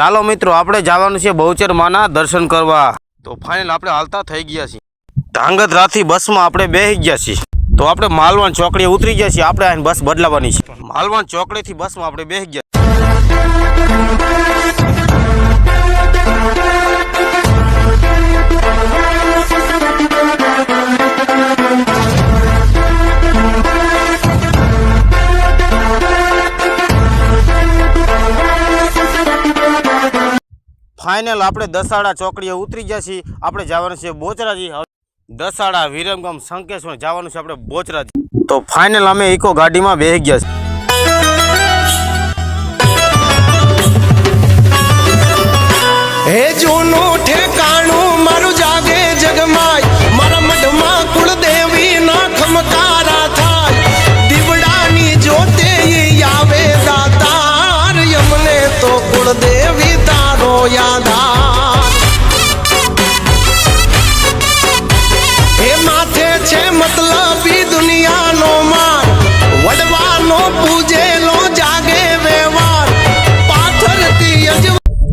ચાલો મિત્રો, આપણે જવાનું છે બહુચર માના દર્શન કરવા. તો ફાઇનલ આપણે હાલતા થઈ ગયા છીએ. ધાંગધ્રાથી બસમાં આપણે બેસી ગયા છીએ. તો આપણે માલવણ ચોકડીએ ઉતરી ગયા છીએ, આપણે બસ બદલાવાની છે. માલવણ ચોકડીથી બસમાં આપણે બેસી ગયા ફાઇનલ આપણે દસાડા ચોકડીએ ઉતરી ગયા છીએ. આપણે જવાનું છે બોચરાજી. દસાડા વિરમગામ સંકેશ્વર જવાનું છે આપણે બોચરાજી. તો ફાઇનલ અમે ઇકો ગાડીમાં બેસી ગયા છીએ. હે ઠેકાણું મારું જાગે જગમાય. મારા મઢમાં કુળદેવી ના ખમકારા થાય. દીવડાની જોતે આવે દાતાર. તો કુળદેવી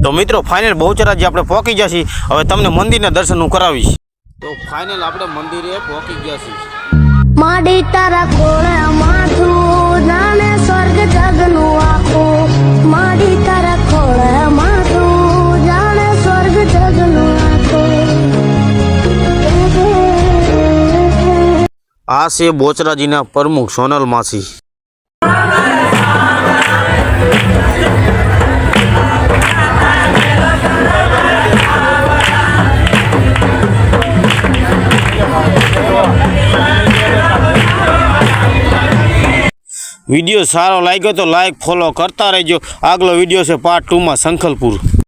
તો મિત્રો ફાઇનલ બહુચરાજી આપણે પહોંચી ગયા છીએ હવે તમને મંદિરના દર્શન હું કરાવીશ. તો ફાઇનલ આપણે મંદિરે પહોંચી ગયા છીએ માડી તારા કોળે માથું જાણે સ્વર્ગ જગનું આખું. માડી તારા કોળે માથું જાણે સ્વર્ગ જગનું આ છે બોચરાજીના પ્રમુખ સોનલ માસી. વીડિયો સારો લાગ્યો તો લાઈક ફોલો કરતા રહેજો. આગલો વીડિયો છે પાર્ટ ટુમાં સંખલપુર.